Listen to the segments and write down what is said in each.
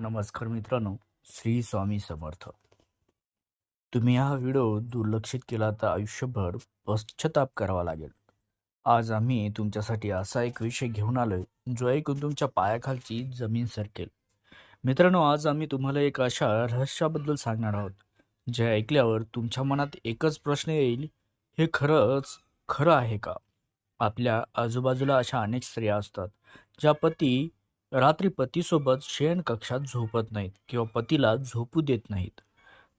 नमस्कार मित्रांनो श्री स्वामी समर्थ. तुम्ही हा व्हिडिओ दुर्लक्षित केला तर आयुष्यभर पश्चाताप करावा लागेल. आज आम्ही तुमच्यासाठी असा एक विषय घेऊन आलोय जो ऐकून तुमच्या पायाखालची जमीन सरकेल. मित्रांनो आज आम्ही तुम्हाला एक अशा रहस्याबद्दल सांगणार आहोत जे ऐकल्यावर तुमच्या मनात एकच प्रश्न येईल हे खरंच खरं आहे का? आपल्या आजूबाजूला अशा अनेक स्त्रिया असतात ज्या पती रात्री पतीसोबत शयन कक्षात झोपत नाहीत किंवा पतीला झोपू देत नाहीत.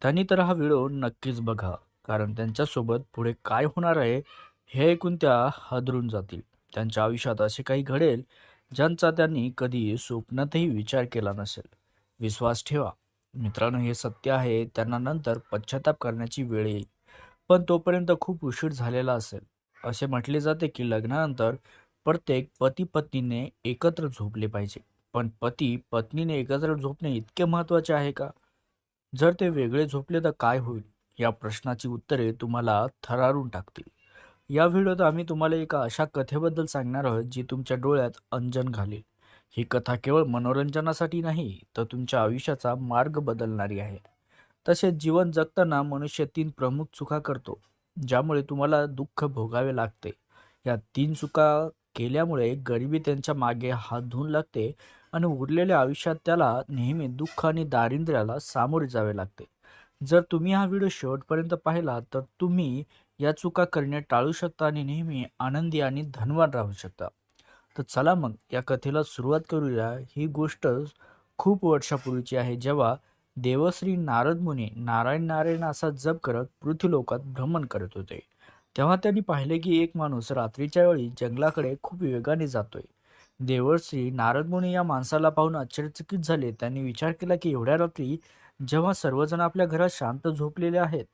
त्यांनी तर हा व्हिडिओ नक्कीच बघा कारण त्यांच्यासोबत पुढे काय होणार आहे हे ऐकून त्या हादरून जातील. त्यांच्या आयुष्यात असे काही घडेल ज्यांचा त्यांनी कधी स्वप्नातही विचार केला नसेल. विश्वास ठेवा. मित्रांनो हे सत्य आहे त्यांना नंतर पश्चाताप करण्याची वेळ येईल. पण तोपर्यंत खूप उशीर झालेला असेल. असे म्हटले जाते की लग्नानंतर प्रत्येक पती पत्नीने एकत्र झोपले पाहिजे. पण पती पत्नीने एकत्र झोपणे इतके महत्त्वाचे आहे का? जर ते वेगळे झोपले तर काय होईल? या प्रश्नाची उत्तरे तुम्हाला थरारून टाकतील. या व्हिडिओत आम्ही तुम्हाला एका अशा कथेबद्दल सांगणार आहोत जी तुमच्या डोळ्यात अंजन घालेल. ही कथा केवळ मनोरंजनासाठी नाही तर तुमच्या आयुष्याचा मार्ग बदलणारी आहे. तसेच जीवन जगताना मनुष्य तीन प्रमुख चुका करतो ज्यामुळे तुम्हाला दुःख भोगावे लागते. या तीन चुका केल्यामुळे गरिबी त्यांच्या मागे हात धुवून लागते आणि उरलेल्या आयुष्यात त्याला नेहमी दुःख आणि दारिद्र्याला सामोरे जावे लागते. जर तुम्ही हा व्हिडिओ शेवटपर्यंत पाहिला तर तुम्ही या चुका करणे टाळू शकता आणि नेहमी आनंदी आणि धनवान राहू शकता. तर चला मग या कथेला सुरुवात करूया. ही गोष्ट खूप वर्षापूर्वीची आहे जेव्हा देवश्री नारद मुनी नारायण नारायण असा जप करत पृथ्वीलोकात भ्रमण करत होते. तेव्हा त्यांनी पाहिले की एक माणूस रात्रीच्या वेळी जंगलाकडे खूप वेगाने जातोय. देवळश्री नारद मुनी या माणसाला पाहून आश्चर्यचकित झाले. त्यांनी विचार केला की एवढ्या रात्री जेव्हा सर्वजण आपल्या घरात शांत झोपलेले आहेत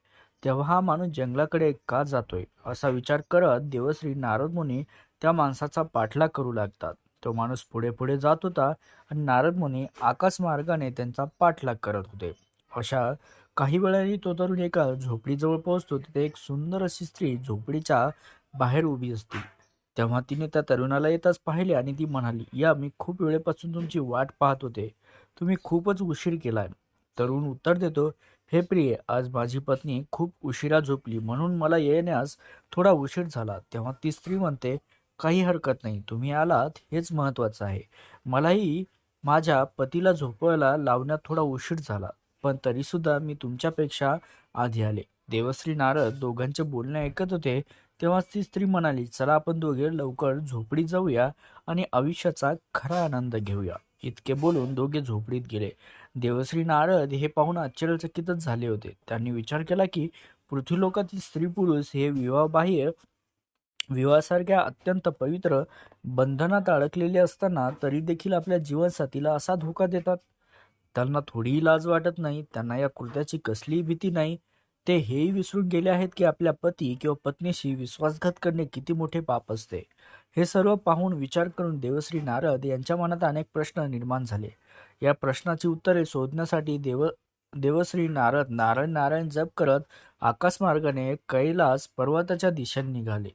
तेव्हा हा माणूस जंगलाकडे का जातोय? असा विचार करत देवश्री नारद मुनी त्या माणसाचा पाठलाग करू लागतात. तो माणूस पुढे पुढे जात होता आणि नारद मुनी आकाश मार्गाने त्यांचा पाठलाग करत होते. अशा काही वेळाने तो तरुण एका झोपडीजवळ पोहोचतो. तिथे एक सुंदर अशी स्त्री झोपडीच्या बाहेर उभी असते. तेव्हा तिने त्या तरुणाला येताच पाहिले आणि ती म्हणाली या मी खूप वेळेपासून तुमची वाट पाहत होते. तुम्ही खूपच उशीर केलाय तरुण उत्तर देतो हे प्रिय आज माझी पत्नी खूप उशिरा झोपली म्हणून मला येण्यास थोडा उशीर झाला. तेव्हा ती स्त्री म्हणते काही हरकत नाही तुम्ही आलात हेच महत्त्वाचं आहे. मलाही माझ्या पतीला झोपवायला लावण्यात थोडा उशीर झाला. पण तरीसुद्धा मी तुमच्यापेक्षा आधी आले. देवश्री नारद दोघांचे बोलणे ऐकत होते तेव्हाच ती स्त्री म्हणाली चला आपण दोघे लवकर झोपडीत जाऊया आणि आयुष्याचा खरा आनंद घेऊया. इतके बोलून दोघे झोपडीत गेले. देवश्री नारद हे पाहून आश्चर्यचकितच झाले होते. त्यांनी विचार केला की पृथ्वीलोकातील स्त्री पुरुष हे विवाहबाह्य विवाहासारख्या अत्यंत पवित्र बंधनात अडकलेले असताना तरी देखील आपल्या जीवनसाथीला असा धोका देतात? त्यांना थोडीही लाज वाटत नाही त्यांना या कृत्याची कसलीही भीती नाही ते हेही विसरून गेले आहेत की आपल्या पती किंवा पत्नीशी विश्वासघात करणे किती मोठे पाप असते. हे सर्व पाहून विचार करून देवश्री नारद यांच्या मनात अनेक प्रश्न निर्माण झाले. या प्रश्नाची उत्तरे शोधण्यासाठी देव देवश्री नारद नारायण नारायण जप करत आकाशमार्गाने कैलास पर्वताच्या दिशेने निघाले.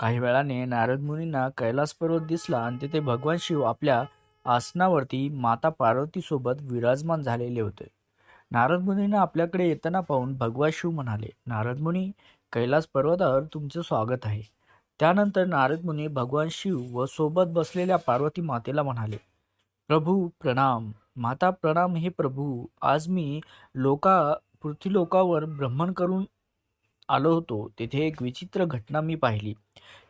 काही वेळाने नारद मुनींना कैलास पर्वत दिसला आणि तिथे भगवान शिव आपल्या आसनावरती माता पार्वतीसोबत विराजमान झालेले होते. नारद मुनींना आपल्याकडे येताना पाहून भगवान शिव म्हणाले नारद मुनी कैलास पर्वतावर तुमचे स्वागत आहे. त्यानंतर नारद मुनी भगवान शिव व सोबत बसलेल्या पार्वती मातेला म्हणाले प्रभू प्रणाम. माता प्रणाम हे प्रभू. आज मी लोका पृथ्वीलोकावर भ्रमण करून आलो होतो. तेथे एक विचित्र घटना मी पाहिली.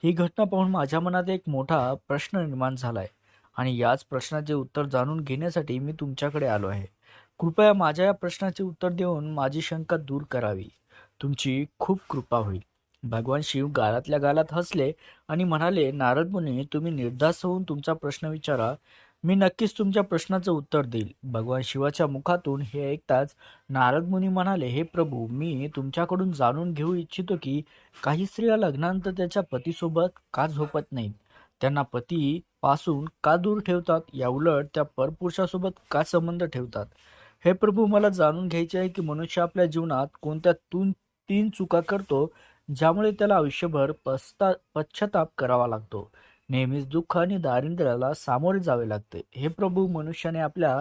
ही घटना पाहून माझ्या मनात एक मोठा प्रश्न निर्माण झाला आहे आणि याच प्रश्नाचे उत्तर जाणून घेण्यासाठी मी तुमच्याकडे आलो आहे. कृपया माझ्या या प्रश्नाचे उत्तर देऊन माझी शंका दूर करावी. तुमची खूप कृपा होईल. भगवान शिव गालातल्या गालात हसले आणि म्हणाले नारद मुनी तुम्ही निर्धास होऊन तुमचा प्रश्न विचारा. मी नक्कीच तुमच्या प्रश्नाचं उत्तर देईल. भगवान शिवाच्या मुखातून हे ऐकताच नारद मुनी म्हणाले हे प्रभू मी तुमच्याकडून जाणून घेऊ इच्छितो की काही स्त्रिया लग्नानंतर त्याच्या पतीसोबत का झोपत नाहीत? त्यांना पती पासून का दूर ठेवतात? याउलट त्या परपुरुषासोबत का संबंध ठेवतात? हे प्रभू मला जाणून घ्यायचे आहे की मनुष्य आपल्या जीवनात कोणत्या तून तीन चुका करतो ज्यामुळे त्याला आयुष्यभर पस्ता पश्चाताप करावा लागतो. नेहमीच दुःख आणि दारिद्र्याला सामोरे जावे लागते. हे प्रभू मनुष्याने आपल्या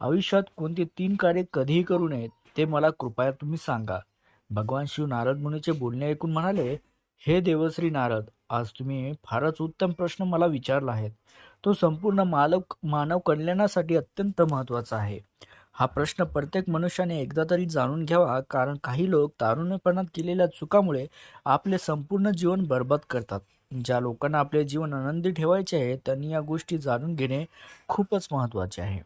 आयुष्यात कोणती तीन कार्य कधीही करू नयेत ते मला कृपया तुम्ही सांगा. भगवान शिव नारद मुनीचे बोलणे ऐकून म्हणाले हे देवश्री नारद आज तुम्ही फारच उत्तम प्रश्न मला विचारला आहे तो संपूर्ण मानव मानव कल्याणासाठी अत्यंत महत्त्वाचा आहे. हा प्रश्न प्रत्येक मनुष्याने एकदा तरी जाणून घ्यावा कारण काही लोक तारुण्यपणात केलेल्या चुकामुळे आपले संपूर्ण जीवन बरबाद करतात. ज्या लोकांना आपले जीवन आनंदी ठेवायचे आहे त्यांनी या गोष्टी जाणून घेणे खूपच महत्त्वाचे आहे.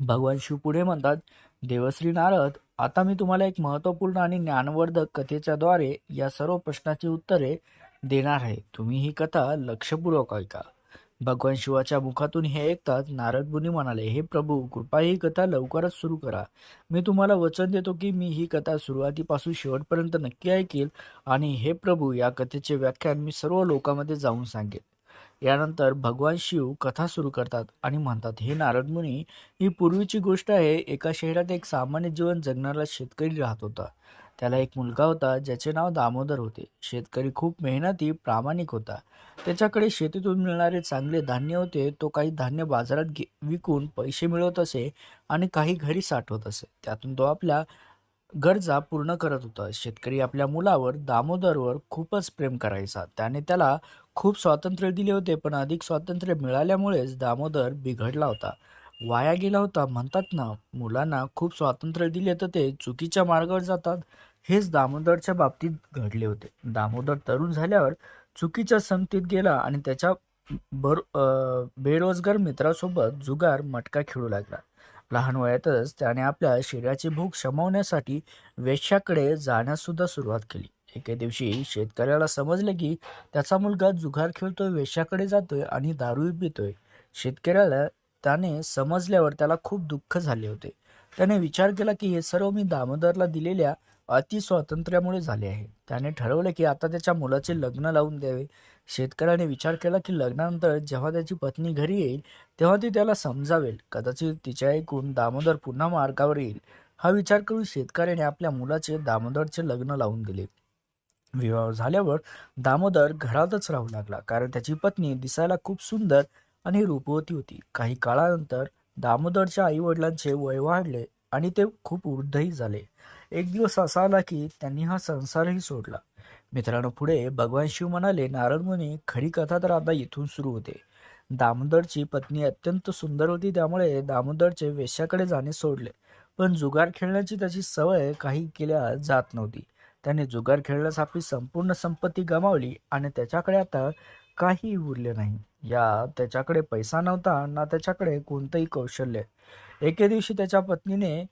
भगवान शिव पुढे म्हणतात देवश्री नारद आता मी तुम्हाला एक महत्त्वपूर्ण आणि ज्ञानवर्धक कथेच्याद्वारे या सर्व प्रश्नाची उत्तरे देणार आहे. तुम्ही ही कथा लक्षपूर्वक ऐका. भगवान शिवाच्या मुखातून हे ऐकताच नारद मुनी म्हणाले हे प्रभू कृपा ही कथा लवकरच सुरू करा. मी तुम्हाला वचन देतो की मी ही कथा सुरुवातीपासून शेवटपर्यंत नक्की ऐकेल आणि हे प्रभू या कथेचे व्याख्यान मी सर्व लोकांमध्ये जाऊन सांगेल. यानंतर भगवान शिव कथा सुरू करतात आणि म्हणतात हे नारद मुनी ही पूर्वीची गोष्ट आहे. एका शहरात एक सामान्य जीवन जगणारा शेतकरी राहत होता. त्याला एक मुलगा होता ज्याचे नाव दामोदर होते. शेतकरी खूप मेहनती प्रामाणिक होता. त्याच्याकडे शेतीतून मिळणारे चांगले धान्य होते. तो काही धान्य बाजारात घे विकून पैसे मिळवत असे आणि काही घरी साठवत असे. त्यातून तो आपल्या गरजा पूर्ण करत होता. शेतकरी आपल्या मुलावर दामोदरवर खूपच प्रेम करायचा. त्याने त्याला खूप स्वातंत्र्य दिले होते पण अधिक स्वातंत्र्य मिळाल्यामुळेच दामोदर बिघडला होता. वाया गेला होता. म्हणतात ना मुलांना खूप स्वातंत्र्य दिले तर ते चुकीच्या मार्गावर जातात. हेच दामोदरच्या बाबतीत घडले होते. दामोदर तरुण झाल्यावर चुकीच्या संगतीत गेला आणि त्याच्या बर बेरोजगार मित्रासोबत जुगार मटका खेळू लागला. लहान वयातच त्याने आपल्या शरीराची भूक शमवण्यासाठी वेश्याकडे जाण्यास सुद्धा सुरुवात केली. एके दिवशी शेतकऱ्याला समजले की त्याचा मुलगा जुगार खेळतोय वेश्याकडे जातोय आणि दारू पितोय. शेतकऱ्याला त्याने समजल्यावर त्याला खूप दुःख झाले होते. त्याने विचार केला की हे सर्व मी दामोदरला दिलेल्या अति स्वातंत्र्यामुळे झाले आहे. त्याने ठरवले की आता त्याच्या मुलाचे लग्न लावून द्यावे. शेतकऱ्याने विचार केला की लग्नानंतर जेव्हा त्याची पत्नी घरी येईल तेव्हा ती त्याला समजावेल. कदाचित तिच्या ऐकून दामोदर पुन्हा मार्गावर येईल. हा विचार करून शेतकऱ्याने आपल्या मुलाचे दामोदरचे लग्न लावून दिले. विवाह झाल्यावर दामोदर घरातच राहू लागला कारण त्याची पत्नी दिसायला खूप सुंदर आणि रूपवती होती. काही काळानंतर दामोदरच्या आई वडिलांचे वय वाढले आणि ते खूप वृद्धही झाले. एक दिवस असा आला की त्यांनी हा संसारही सोडला. मित्रांनो पुढे भगवान शिव म्हणाले नारद मुनी खरी कथा तर आता इथून सुरू होते. दामोदरची पत्नी अत्यंत सुंदर होती त्यामुळे दामोदरचे वेश्याकडे जाणे सोडले. पण जुगार खेळण्याची त्याची सवय काही केल्या जात नव्हती. त्याने जुगार खेळण्यास आपली संपूर्ण संपत्ती गमावली आणि त्याच्याकडे आता काही उरले नाही. या त्याच्याकडे पैसा नव्हता ना त्याच्याकडे कोणतंही कौशल्य. एके दिवशी त्याच्या पत्नीने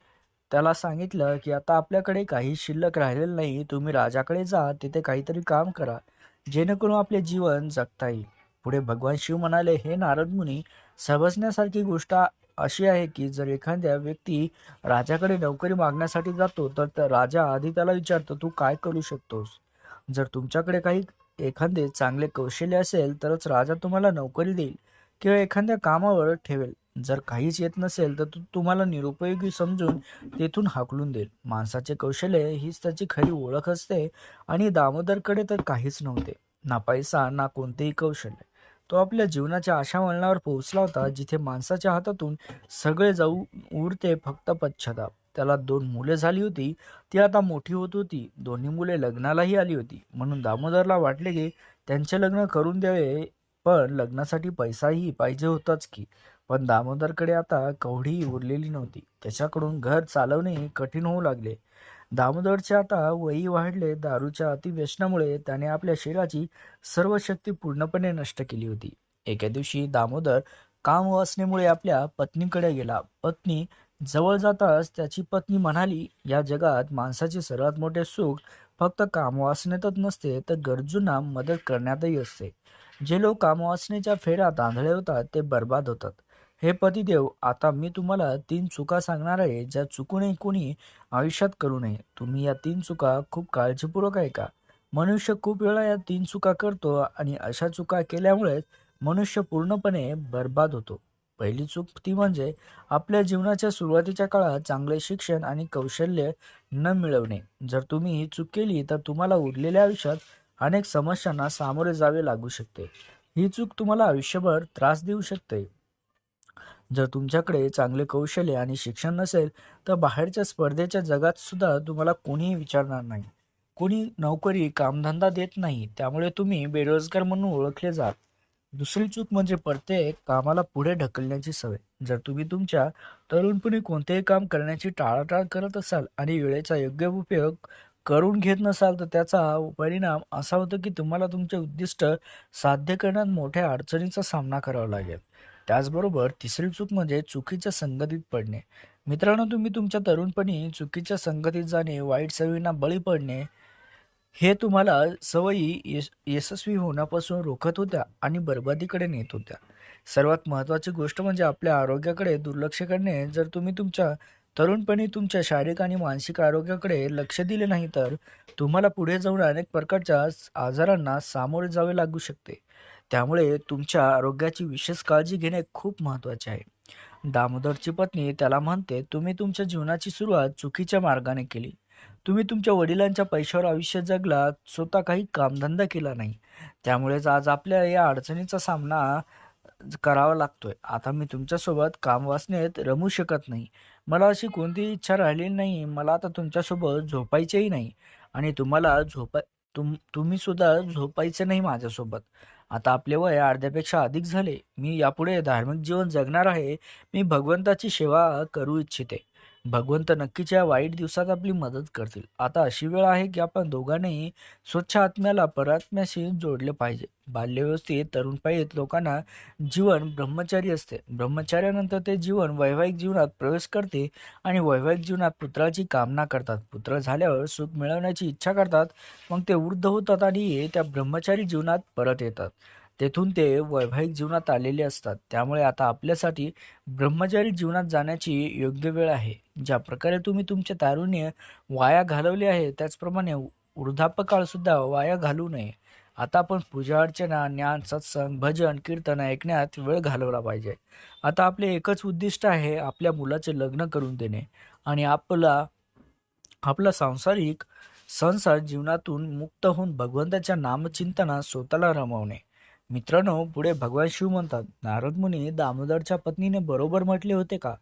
त्याला सांगितलं की आता आपल्याकडे काही शिल्लक राहिलेलं नाही. तुम्ही राजाकडे जा. तिथे काहीतरी काम करा. जेणेकरून आपले जीवन जगता येईल. पुढे भगवान शिव म्हणाले हे नारद मुनी समजण्यासारखी गोष्ट अशी आहे की जर एखाद्या व्यक्ती राजाकडे नोकरी मागण्यासाठी जातो तर राजा आधी त्याला विचारतो तू काय करू शकतोस? जर तुमच्याकडे काही एखादे चांगले कौशल्य असेल तरच राजा तुम्हाला नोकरी देईल किंवा एखाद्या कामावर ठेवेल. जर काहीच येत नसेल तर तो तुम्हाला निरुपयोगी समजून तेथून हाकलून देईल. माणसाचे कौशल्य हीच त्याची खरी ओळख असते आणि दामोदरकडे तर काहीच नव्हते. ना पैसा ना कोणतेही कौशल्य. तो आपल्या जीवनाच्या आशा वळणावर पोहोचला होता जिथे माणसाच्या हातातून सगळे जाऊ उरते फक्त पश्चाताप. त्याला दोन मुले झाली होती ती आता मोठी होत होती. दोन्ही मुले लग्नालाही आली होती. म्हणून दामोदरला वाटले की त्यांचे लग्न करून द्यावे पण लग्नासाठी पैसाही पाहिजे होताच की. पण दामोदरकडे आता कवढी उरलेली नव्हती. त्याच्याकडून घर चालवणे कठीण होऊ लागले. दामोदरचे आता वयी वाढले. दारूच्या अतिव्यसनामुळे त्याने आपल्या शरीराची सर्व शक्ती पूर्णपणे नष्ट केली होती. एके दिवशी दामोदर काम वासनेमुळे आपल्या पत्नीकडे गेला. पत्नी जवळ जाताच त्याची पत्नी म्हणाली या जगात माणसाचे सर्वात मोठे सुख फक्त कामवासनेतच नसते तर गरजूंना मदत करण्यातही असते. जे लोक कामवासनेच्या फेऱ्यात आंधळे होतात ते बर्बाद होतात. हे पतिदेव आता मी तुम्हाला तीन चुका सांगणार आहे ज्या चुकूनही कोणी आयुष्यात करू नये. तुम्ही या तीन चुका खूप काळजीपूर्वक ऐका. मनुष्य खूप वेळा या तीन चुका करतो आणि अशा चुका केल्यामुळे मनुष्य पूर्णपणे बर्बाद होतो. पहिली चूक ती म्हणजे आपल्या जीवनाच्या सुरुवातीच्या काळात चांगले शिक्षण आणि कौशल्य न मिळवणे. जर तुम्ही ही चूक केली तर तुम्हाला उरलेल्या आयुष्यात अनेक समस्यांना सामोरे जावे लागू शकते. ही चूक तुम्हाला आयुष्यभर त्रास देऊ शकते. जर तुमच्याकडे चांगले कौशल्य आणि शिक्षण नसेल तर बाहेरच्या स्पर्धेच्या जगात सुद्धा तुम्हाला कोणीही विचारणार नाही. कोणी नोकरी कामधंदा देत नाही त्यामुळे तुम्ही बेरोजगार म्हणून ओळखले जात. दुसरी चूक म्हणजे प्रत्येक कामाला पुढे ढकलण्याची सवय. जर तुम्ही तुमच्या तरुणपणी कोणतेही काम करण्याची टाळाटाळ करत असाल आणि वेळेचा योग्य उपयोग करून घेत नसाल तर त्याचा परिणाम असा होतो की तुम्हाला तुमचे उद्दिष्ट साध्य करण्यात मोठ्या अडचणीचा सामना करावा लागेल. त्याचबरोबर तिसरी चूक म्हणजे चुकीच्या संगतीत पडणे. मित्रांनो तुम्ही तुमच्या तरुणपणी चुकीच्या संगतीत जाणे वाईट सवयींना बळी पडणे हे तुम्हाला सवयी यश यशस्वी होण्यापासून रोखत होत्या आणि बरबादीकडे नेत होत्या. सर्वात महत्त्वाची गोष्ट म्हणजे आपल्या आरोग्याकडे दुर्लक्ष करणे. जर तुम्ही तुमच्या तरुणपणी तुमच्या शारीरिक आणि मानसिक आरोग्याकडे लक्ष दिले नाही तर तुम्हाला पुढे जाऊन अनेक प्रकारच्या आजारांना सामोरे जावे लागू शकते. त्यामुळे तुमच्या आरोग्याची विशेष काळजी घेणे खूप महत्त्वाचे आहे. दामोदरची पत्नी त्याला म्हणते तुम्ही तुमच्या जीवनाची सुरुवात चुकीच्या मार्गाने केली. तुम्ही तुमच्या वडिलांच्या पैशावर आयुष्य जगलात स्वतः काही कामधंदा केला नाही. त्यामुळेच आज आपल्या या अडचणीचा सामना करावा लागतोय. आता मी तुमच्यासोबत काम वाचनेत रमू शकत नाही. मला अशी कोणतीही इच्छा राहिली नाही. मला आता तुमच्यासोबत झोपायचेही नाही. आणि तुम्हाला झोपा तुम तुम्ही सुद्धा झोपायचं नाही माझ्यासोबत. आता आपले वय अर्ध्यापेक्षा अधिक झाले. मी यापुढे धार्मिक जीवन जगणार आहे. मी भगवंताची सेवा करू इच्छिते. भगवंत नक्कीच या वाईट दिवसात आपली मदत करतील. आता अशी वेळ आहे की आपण दोघांनी स्वच्छ आत्म्याला परात्म्याशी जोडले पाहिजे. बाल्यव्यवस्थेत तरुणपायीत लोकांना जीवन ब्रह्मचारी असते. ब्रह्मचार्यानंतर ते जीवन वैवाहिक जीवनात प्रवेश करते आणि वैवाहिक जीवनात पुत्राची कामना करतात. पुत्र झाल्यावर सुख मिळवण्याची इच्छा करतात मग ते वृद्ध होतात आणि त्या ब्रह्मचारी जीवनात परत येतात. तेथून ते वैवाहिक जीवनात आलेले असतात. त्यामुळे आता आपल्यासाठी ब्रह्मचारी जीवनात जाण्याची योग्य वेळ आहे. ज्या प्रकारे तुम्ही तुमचे तारुण्य वाया घालवले आहे त्याचप्रमाणे वृद्धापकाळ सुद्धा वाया घालू नये. आता आपण पूजा अर्चना ज्ञान सत्संग भजन कीर्तन ऐकण्यात वेळ घालवला पाहिजे. आता आपले एकच उद्दिष्ट आहे आपल्या मुलाचे लग्न करून देणे. आणि आपला आपला सांसारिक संसार जीवनातून मुक्त होऊन भगवंताच्या नामचिंतनात स्वतःला रमवणे. मित्रांनो पुढे भगवान शिव म्हणतात नारद मुनी दामोदरच्या पत्नीने बरोबर म्हटले होते का?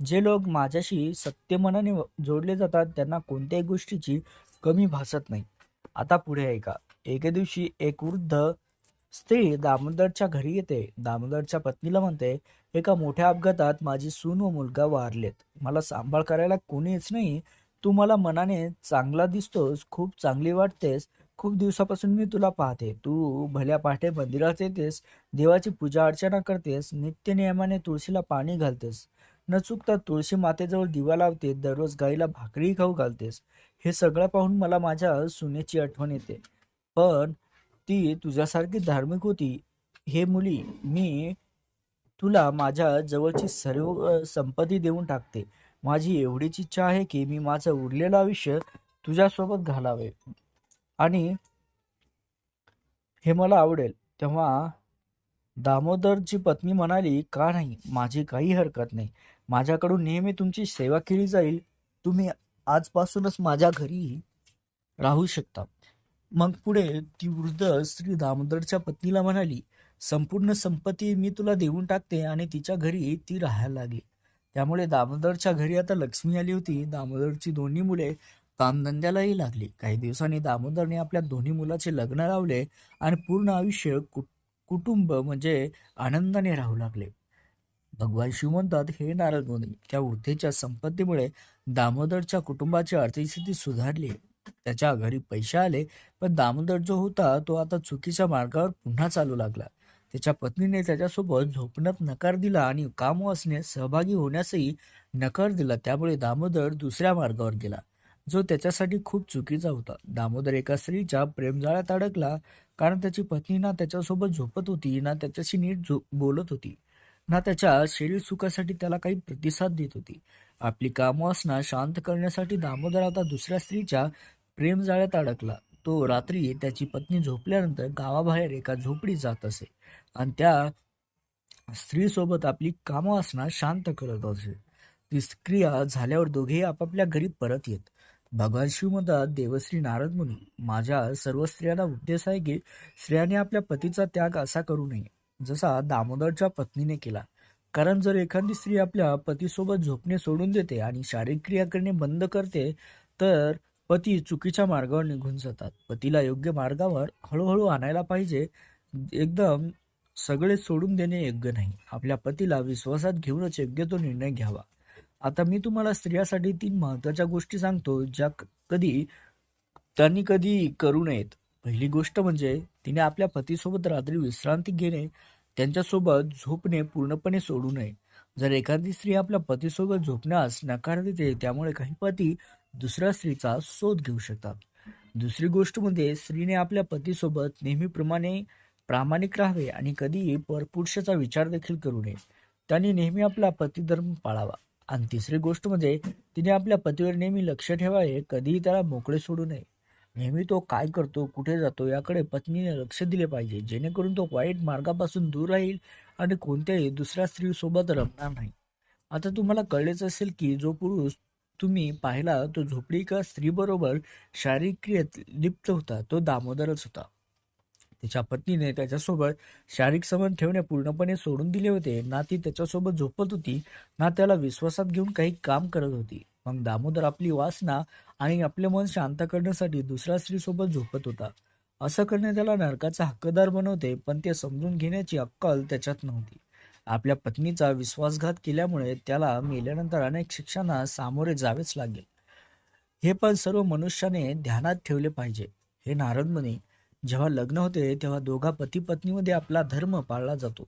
जे लोक माझ्याशी सत्यमनाने जोडले जातात त्यांना कोणत्याही गोष्टीची कमी भासत नाही. आता पुढे ऐका. एके दिवशी एक वृद्ध स्त्री दामोदरच्या घरी येते. दामोदरच्या पत्नीला म्हणते एका मोठ्या अपघातात माझी सून व मुलगा वारलेत. मला सांभाळ करायला कोणीच नाही. तू मला मनाने चांगला दिसतोस खूप चांगली वाटतेस. खूप दिवसापासून मी तुला पाहते. तू भल्या पहाटे मंदिरात येतेस देवाची पूजा अर्चना करतेस नित्य नियमाने तुळशीला पाणी घालतेस. न चुकता तुळशी मातेजवळ दिवा लावते दररोज गाईला भाकरी खाऊ घालतेस. हे सगळं पाहून मला माझ्या सुनेची आठवण येते. पण ती तुझ्यासारखी धार्मिक होती. हे मुली मी तुला माझ्या जवळची सर्व संपत्ती देऊन टाकते. माझी एवढीच इच्छा आहे की मी माझं उरलेलं आयुष्य तुझ्यासोबत घालावे. आणि हे मला आवडेल. तेव्हा दामोदरची पत्नी म्हणाली का नाही? माझी काही हरकत नाही. माझ्याकडून नेहमी तुमची सेवा केली जाईल. तुम्ही आजपासूनच माझ्या घरी राहू शकता. मग पुढे ती वृद्ध स्त्री दामोदरच्या पत्नीला म्हणाली संपूर्ण संपत्ती मी तुला देऊन टाकते आणि तिच्या घरी ती राहायला लागली. त्यामुळे दामोदरच्या घरी आता लक्ष्मी आली होती. दामोदरची दोन्ही मुले कामधंद्यालाही लागली. काही दिवसांनी दामोदरने आपल्या दोन्ही मुलाचे लग्न लावले आणि पूर्ण आयुष्य कुट कुटुंब म्हणजे आनंदाने राहू लागले. भगवान शिव म्हणतात हे नारद मुनी त्या वृद्धेच्या संपत्तीमुळे दामोदरच्या कुटुंबाची आर्थिक स्थिती सुधारली त्याच्या घरी पैसे आले पण दामोदर जो होता तो आता चुकीच्या मार्गावर पुन्हा चालू लागला. त्याच्या पत्नीने त्याच्यासोबत झोपण्यात नकार दिला आणि काम वाचण्यात सहभागी होण्यासही नकार दिला. त्यामुळे दामोदर दुसऱ्या मार्गावर गेला. जो त्याच्यासाठी खूप चुकीचा होता. दामोदर एका स्त्रीच्या प्रेमजाळ्यात अडकला कारण त्याची पत्नी ना त्याच्यासोबत झोपत होती ना त्याच्याशी नीट झो बोलत होती ना त्याच्या शरीर सुखासाठी त्याला काही प्रतिसाद देत होती. आपली कामवासना शांत करण्यासाठी दामोदर आता दुसऱ्या स्त्रीच्या प्रेमजाळ्यात अडकला. तो रात्री त्याची पत्नी झोपल्यानंतर गावाबाहेर एका झोपडीत जात असे आणि त्या स्त्रीसोबत आपली कामवासना शांत करत असे. ती क्रिया झाल्यावर दोघेही आपापल्या घरी परत येत. भगवान शिव म्हणतात देवश्री नारद मुनी माझ्या सर्व स्त्रियांना उद्देश आहे की स्त्रियांनी आपल्या पतीचा त्याग असा करू नये. जसा दामोदरच्या पत्नीने केला. कारण जर एखादी स्त्री आपल्या पतीसोबत झोपणे सोडून देते आणि शारीरिक क्रिया करणे बंद करते तर पती चुकीच्या मार्गावर निघून जातात. पतीला योग्य मार्गावर हळूहळू आणायला पाहिजे. एकदम सगळे सोडून देणे योग्य नाही. आपल्या पतीला विश्वासात घेऊनच योग्य तो निर्णय घ्यावा. आता मी तुम्हाला स्त्रियासाठी तीन महत्त्वाच्या गोष्टी सांगतो ज्या कधी त्यांनी कधी करू नयेत. पहिली गोष्ट म्हणजे तिने आपल्या पतीसोबत रात्री विश्रांती घेणे त्यांच्यासोबत झोपणे पूर्णपणे सोडू नये. जर एखादी स्त्री आपल्या पतीसोबत झोपण्यास नकार देते त्यामुळे काही पती दुसऱ्या स्त्रीचा शोध घेऊ शकतात. दुसरी गोष्ट म्हणजे स्त्रीने आपल्या पतीसोबत नेहमीप्रमाणे प्रामाणिक राहावे आणि कधीही परपुरुषाचा विचार देखील करू नये. त्यांनी नेहमी आपला पतिधर्म पाळावा. आणि तिसरी गोष्ट म्हणजे तिने आपल्या पतीवर नेहमी लक्ष ठेवावे कधीही त्याला मोकळे सोडू नये. नेहमी तो काय करतो कुठे जातो याकडे पत्नीने लक्ष दिले पाहिजे. जेणेकरून तो वाईट मार्गापासून दूर राहील आणि कोणत्याही दुसऱ्या स्त्रीसोबत रमणार नाही. आता तुम्हाला कळलेच असेल की जो पुरुष तुम्ही पाहिला तो झोपडी का स्त्रीबरोबर शारीरिक क्रियेत लिप्त होता. तो दामोदरच होता. तिच्या पत्नीने त्याच्यासोबत शारीरिक संबंध ठेवणे पूर्णपणे सोडून दिले होते. ना ती त्याच्यासोबत झोपत होती. ना त्याला विश्वासात घेऊन काही काम करत होती. मग दामोदर आपली वासना आणि आपले मन शांत करण्यासाठी दुसऱ्या स्त्रीसोबत झोपत होता. असं करणे त्याला नरकाचा हक्कदार बनवते पण ते समजून घेण्याची अक्कल त्याच्यात नव्हती. आपल्या पत्नीचा विश्वासघात केल्यामुळे त्याला मेल्यानंतर अनेक शिक्षांना सामोरे जावेच लागेल. हे पण सर्व मनुष्याने ध्यानात ठेवले पाहिजे. हे नारद म्हणे जेव्हा लग्न होते तेव्हा दोघा पती पत्नीमध्ये आपला धर्म पाळला जातो.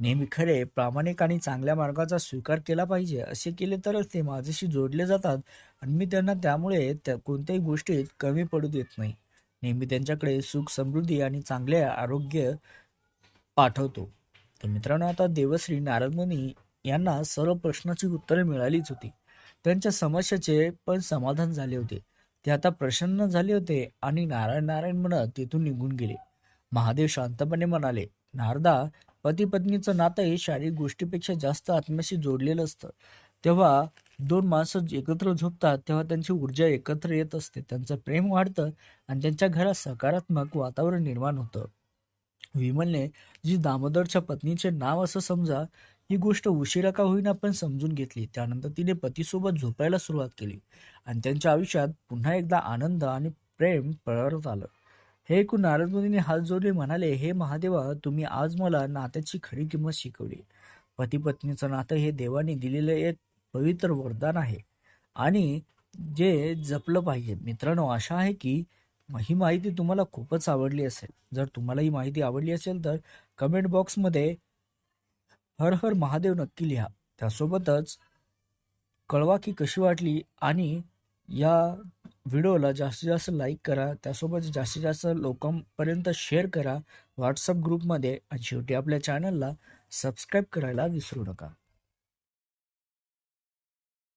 नेहमी खरे प्रामाणिक आणि चांगल्या मार्गाचा स्वीकार केला पाहिजे असे केले तरच ते माझ्याशी जोडले जातात आणि मी त्यांना त्यामुळे त्या कोणत्याही गोष्टीत कमी पडू देत नाही. नेहमी त्यांच्याकडे सुख समृद्धी आणि चांगले आरोग्य पाठवतो. तर मित्रांनो आता देवश्री नारदमुनी यांना सर्व प्रश्नाची उत्तरे मिळालीच होती. त्यांच्या समस्याचे पण समाधान झाले होते. ते आता प्रसन्न झाले होते आणि नारायण नारायण म्हणत तिथून निघून गेले. महादेव शांतपणे म्हणाले नारदा पती पत्नीचं नातं हे शारीरिक गोष्टीपेक्षा जास्त आत्म्याशी जोडलेलं असतं. तेव्हा दोन माणसं एकत्र झोपतात तेव्हा त्यांची ऊर्जा एकत्र येत असते. त्यांचं प्रेम वाढतं आणि त्यांच्या घरात सकारात्मक वातावरण निर्माण होतं. विमलने जी दामोदरच्या पत्नीचे नाव असं समजा ही गोष्ट उशिरा का होईना पण समजून घेतली. त्यानंतर तिने पतीसोबत झोपायला सुरुवात केली आणि त्यांच्या आयुष्यात पुन्हा एकदा आनंद आणि प्रेम परत आलं. हे ऐकून नारद मुनीने हात जोडले म्हणाले हे महादेवा तुम्ही आज मला नात्याची खरी किंमत शिकवली. पती पत्नीचं नातं हे देवाने दिलेलं एक पवित्र वरदान आहे आणि जे जपलं पाहिजे. मित्रांनो आशा आहे की ही माहिती तुम्हाला खूपच आवडली असेल. जर तुम्हाला ही माहिती आवडली असेल तर कमेंट बॉक्समध्ये हर हर महादेव नक्की लिहा. त्यासोबतच कळवा की कशी वाटली आणि या व्हिडिओला जास्तीत जास्त लाईक करा. त्यासोबत जास्तीत जास्त लोकांपर्यंत शेअर करा. व्हॉट्सअप ग्रुपमध्ये आणि शेवटी आपल्या चॅनलला सबस्क्राईब करायला विसरू नका.